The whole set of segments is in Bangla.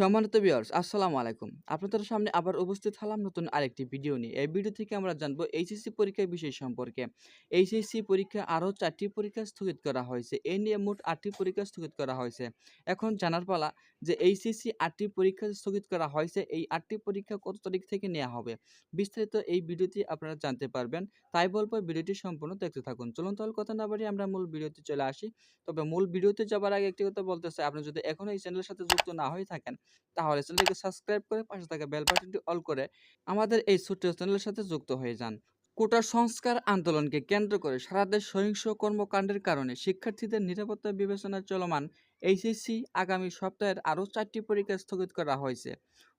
সম্মানিত ভিউয়ার্স আসসালামু আলাইকুম। আপনাদের সামনে আবার উপস্থিত হলাম নতুন আরেকটি ভিডিও নিয়ে। এই ভিডিও থেকে আমরা জানব এইচএসসি পরীক্ষার বিষয় সম্পর্কে। এইচএসসি পরীক্ষা আরও চারটি পরীক্ষা স্থগিত করা হয়েছে। এ নিয়ে মোট আটটি পরীক্ষা স্থগিত করা হয়েছে। এখন জানার পালা যে এইচএসসি আটটি পরীক্ষা স্থগিত করা হয়েছে, এই আটটি পরীক্ষা কত তারিখ থেকে নেওয়া হবে? বিস্তারিত এই ভিডিওটি আপনারা জানতে পারবেন। তাই বলব ভিডিওটি সম্পূর্ণ দেখতে থাকুন। চলুন তাহলে কথা না বাড়িয়ে আমরা মূল ভিডিওতে চলে আসি। তবে মূল ভিডিওতে যাবার আগে একটি কথা বলতে চাই। আপনি যদি এখনও এই চ্যানেলের সাথে যুক্ত না হয়ে থাকেন তাহলে চ্যানেলটিকে সাবস্ক্রাইব করে পাশে থাকা বেল বাটনটি অল করে আমাদের এই ছোট্ট চ্যানেলের সাথে যুক্ত হয়ে যান। কোটা সংস্কার আন্দোলনকে কেন্দ্র করে সারা দেশ সহিংস কর্মকাণ্ডের কারণে শিক্ষার্থীদের নিরাপত্তা বিবেচনায় চলমান এইচএসসি আগামী সপ্তাহের আরও চারটি পরীক্ষা স্থগিত করা হয়েছে।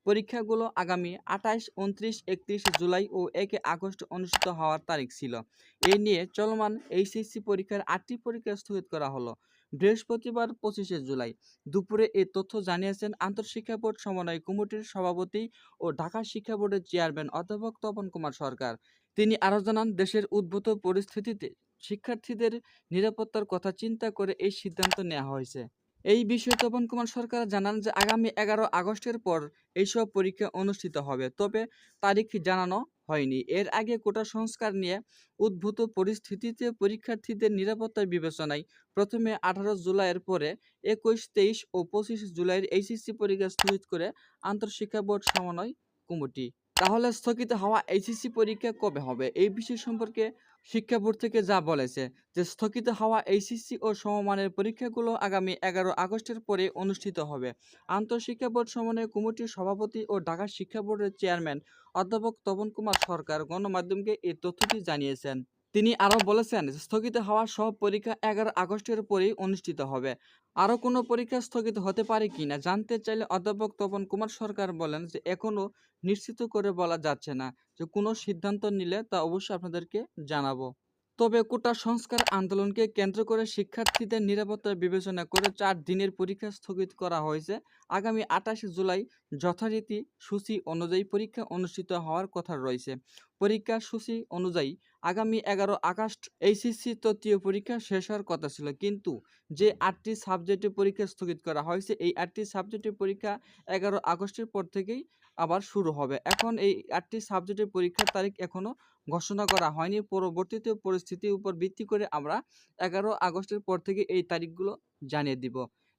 পরীক্ষাগুলো আগামী আঠাশ, উনত্রিশ, একত্রিশ জুলাই ও একে আগস্ট অনুষ্ঠিত হওয়ার তারিখ ছিল। এই নিয়ে চলমান এইচএসসি পরীক্ষার আটটি পরীক্ষা স্থগিত করা হলো। বৃহস্পতিবার পঁচিশে জুলাই দুপুরে এ তথ্য জানিয়েছেন আন্তঃশিক্ষা বোর্ড সমন্বয় কমিটির সভাপতি ও ঢাকা শিক্ষা বোর্ডের চেয়ারম্যান অধ্যাপক তপন কুমার সরকার। তিনি আরও জানান, দেশের উদ্ভূত পরিস্থিতিতে শিক্ষার্থীদের নিরাপত্তার কথা চিন্তা করে এই সিদ্ধান্ত নেওয়া হয়েছে। এই বিষয়ে তপন কুমার সরকার জানান যে, আগামী এগারো আগস্টের পর এইসব পরীক্ষা অনুষ্ঠিত হবে। তবে তারিখ জানানো হয়নি। এর আগে কোটা সংস্কার নিয়ে উদ্ভূত পরিস্থিতিতে পরীক্ষার্থীদের নিরাপত্তার বিবেচনায় প্রথমে আঠারো জুলাইয়ের পরে একুশ, তেইশ ও পঁচিশ জুলাইয়ের এইচএসসি পরীক্ষা স্থগিত করে আন্তঃশিক্ষা বোর্ড সমন্বয় কমিটি। তাহলে স্থগিত হওয়া এইচএসসি পরীক্ষা কবে হবে? এই বিষয় সম্পর্কে শিক্ষা বোর্ড থেকে যা বলেছে যে, স্থগিত হওয়া এইচএসসি ও সমমানের পরীক্ষাগুলো আগামী এগারো আগস্টের পরে অনুষ্ঠিত হবে। আন্তঃশিক্ষা বোর্ড সমন্বয় কমিটির সভাপতি ও ঢাকা শিক্ষা বোর্ডের চেয়ারম্যান অধ্যাপক তপন কুমার সরকার গণমাধ্যমকে এই তথ্যটি জানিয়েছেন। তিনি আরও বলেছেন, স্থগিত হওয়া সব পরীক্ষা এগারো আগস্টের পরেই অনুষ্ঠিত হবে। আরও কোনো পরীক্ষা স্থগিত হতে পারে কিনা জানতে চাইলে অধ্যাপক তপন কুমার সরকার বলেন যে এখনও নিশ্চিত করে বলা যাচ্ছে না যে, কোনো সিদ্ধান্ত নিলে তা অবশ্যই আপনাদেরকে জানাব। তবে কোটা সংস্কার আন্দোলনকে কেন্দ্র করে শিক্ষার্থীদের নিরাপত্তা বিবেচনা করে চার দিনের পরীক্ষা স্থগিত করা হয়েছে। আগামী আঠাশে জুলাই যথারীতি সূচি অনুযায়ী পরীক্ষা অনুষ্ঠিত হওয়ার কথা রয়েছে। পরীক্ষা সূচি অনুযায়ী আগামী এগারো আগস্ট এইচএসসি তৃতীয় পরীক্ষা শেষ হওয়ার কথা ছিল। কিন্তু যে আটটি সাবজেক্টে পরীক্ষা স্থগিত করা হয়েছে, এই আটটি সাবজেক্টের পরীক্ষা এগারো আগস্টের পর থেকেই আবার শুরু হবে। এখন এই আটটি সাবজেক্টের পরীক্ষার তারিখ এখনও ঘোষণা করা হয়নি। পরবর্তীতে পরিস্থিতির উপর ভিত্তি করে আমরা এগারো আগস্টের পর থেকে এই তারিখগুলো জানিয়ে দিব।